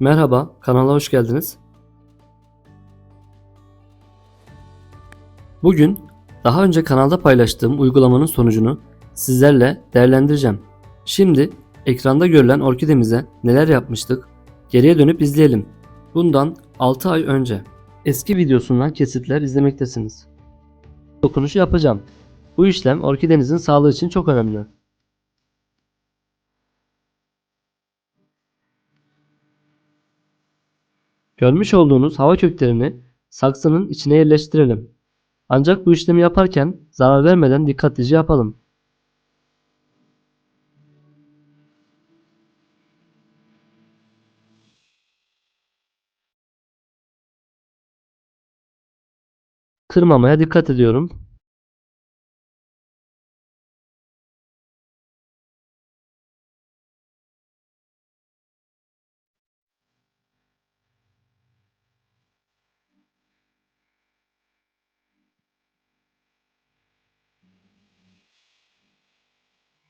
Merhaba, kanala hoş geldiniz. Bugün daha önce kanalda paylaştığım uygulamanın sonucunu sizlerle değerlendireceğim. Şimdi ekranda görülen orkidemize neler yapmıştık? Geriye dönüp izleyelim. Bundan 6 ay önce eski videosundan kesitler izlemektesiniz. Dokunuşu yapacağım. Bu işlem orkidenizin sağlığı için çok önemli. Görmüş olduğunuz hava köklerini saksının içine yerleştirelim. Ancak bu işlemi yaparken zarar vermeden dikkatlice yapalım. Kırmamaya dikkat ediyorum.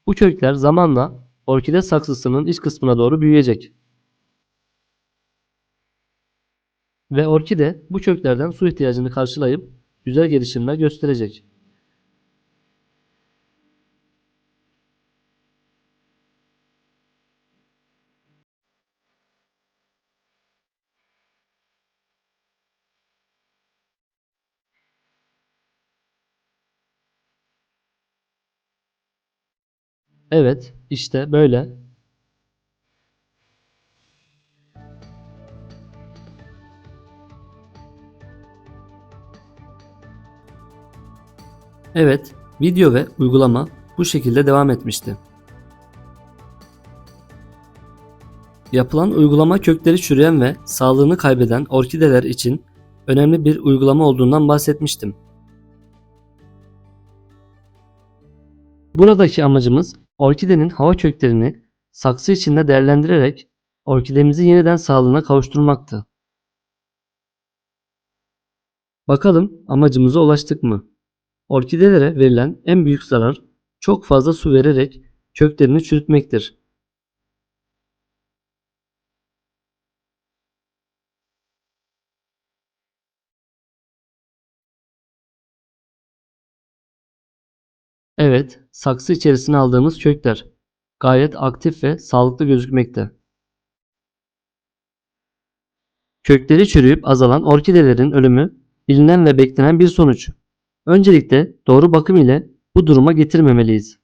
Bu kökler zamanla orkide saksısının iç kısmına doğru büyüyecek. Ve orkide bu köklerden su ihtiyacını karşılayıp güzel gelişimler gösterecek. Evet, işte böyle. Evet, video ve uygulama bu şekilde devam etmişti. Yapılan uygulama kökleri çürüyen ve sağlığını kaybeden orkideler için önemli bir uygulama olduğundan bahsetmiştim. Buradaki amacımız orkidenin hava köklerini saksı içinde değerlendirerek orkidemizi yeniden sağlığına kavuşturmaktı. Bakalım amacımıza ulaştık mı? Orkidelere verilen en büyük zarar çok fazla su vererek köklerini çürütmektir. Evet, saksı içerisine aldığımız kökler gayet aktif ve sağlıklı gözükmekte. Kökleri çürüyüp azalan orkidelerin ölümü bilinen ve beklenen bir sonuç. Öncelikle doğru bakım ile bu duruma getirmemeliyiz.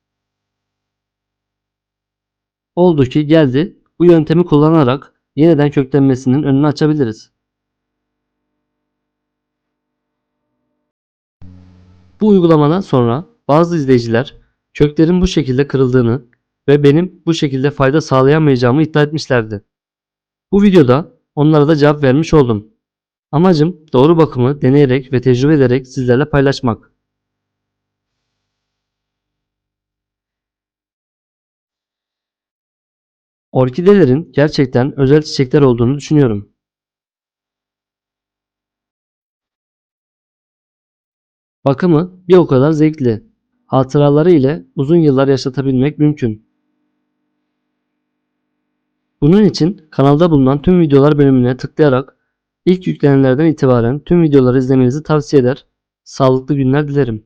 Oldu ki geldi bu yöntemi kullanarak yeniden köklenmesinin önünü açabiliriz. Bu uygulamadan sonra bazı izleyiciler köklerin bu şekilde kırıldığını ve benim bu şekilde fayda sağlayamayacağımı iddia etmişlerdi. Bu videoda onlara da cevap vermiş oldum. Amacım doğru bakımı deneyerek ve tecrübe ederek sizlerle paylaşmak. Orkidelerin gerçekten özel çiçekler olduğunu düşünüyorum. Bakımı bir o kadar zevkli. Hatıraları ile uzun yıllar yaşatabilmek mümkün. Bunun için kanalda bulunan tüm videolar bölümüne tıklayarak ilk yüklenenlerden itibaren tüm videoları izlemenizi tavsiye eder. Sağlıklı günler dilerim.